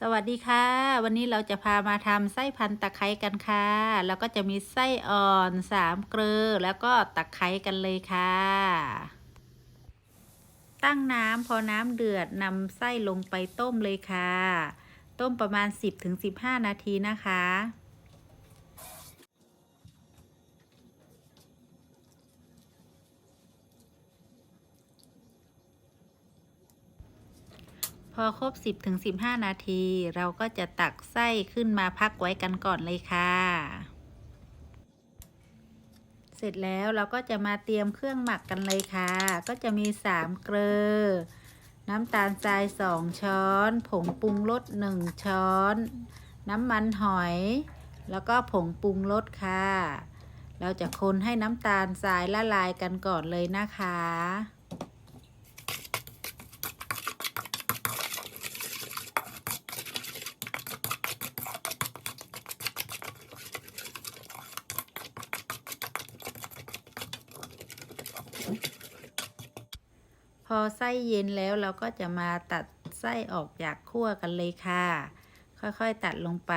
สวัสดีค่ะ วันนี้เราจะพามาทำไส้พันตะไคร้กันค่ะ แล้วก็จะมีไส้อ่อนสามเกลือแล้วก็ตะไคร้กันเลยค่ะ ตั้งน้ำพอน้ำเดือดนำไส้ลงไปต้มเลยค่ะ ต้มประมาณ 10-15 นาทีนะคะ พอครบ 10-15 นาที เราก็จะตักไส้ขึ้นมาพักไว้กันก่อนเลยค่ะ เสร็จแล้วเราก็จะมาเตรียมเครื่องหมักกันเลยค่ะ ก็จะมี 3 เกลือ น้ำตาลทราย 2 ช้อน ผงปรุงรส 1 ช้อน น้ำมันหอย แล้วก็ผงปรุงรสค่ะ เราจะคนให้น้ำตาลทรายละลายกันก่อนเลยนะคะ พอไส้เย็นแล้วเราก็จะมาตัดไส้ออกจากขั้วกันเลยค่ะ ค่อยๆตัดลงไป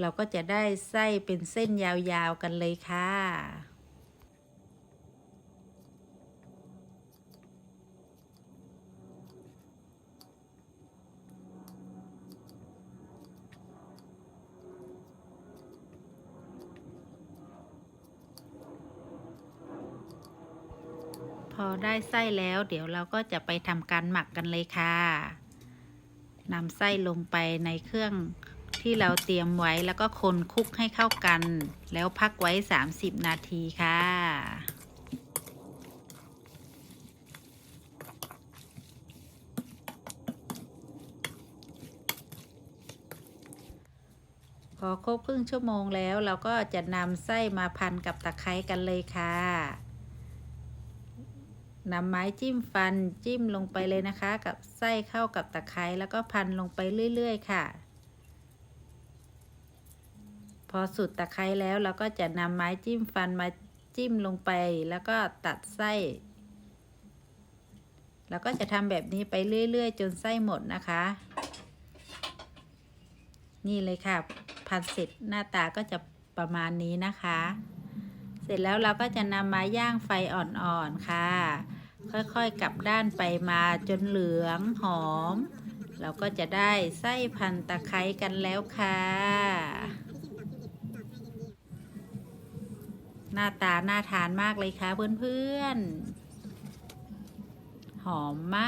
เราก็จะได้ไส้เป็นเส้นยาวๆกันเลยค่ะ พอได้ไส้แล้ว เดี๋ยวเราก็จะไปทำการหมักกันเลยค่ะนำไส้ลงไปในเครื่องที่เราเตรียมไว้แล้วก็คนคลุกให้เข้ากัน แล้วพักไว้ 30 นาทีค่ะพอครบครึ่งชั่วโมงแล้วเราก็จะนำไส้มาพันกับตะไคร้กันเลยค่ะ นำไม้จิ้มฟันจิ้มลงไปเลยนะคะ กับไส้เข้ากับตะไคร้แล้วก็พันลงไปเรื่อย ๆ ค่ะ พอสุดตะไคร้แล้วเราก็จะนำไม้จิ้มฟันมาจิ้มลงไป แล้วก็ตัดไส้แล้วก็จะทำแบบนี้ไปเรื่อย ๆ จนไส้หมดนะคะ นี่เลยค่ะ พันเสร็จหน้าตาก็จะประมาณนี้นะคะ เสร็จแล้วเราก็จะนำมาย่างไฟอ่อนๆค่ะ ค่อยๆ กลับด้านไปมาจนเหลืองหอม เราก็จะได้ไส้พันตะไคร้กันแล้วค่ะ หน้าตาน่าทานมากเลยค่ะเพื่อนๆ หอมม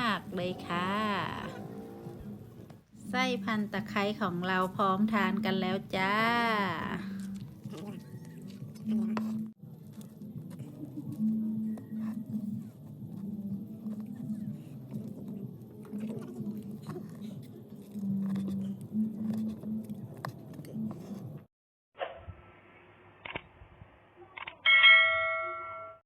ากเลยค่ะไส้พันตะไคร้ของเราพร้อมทานกันแล้วจ้า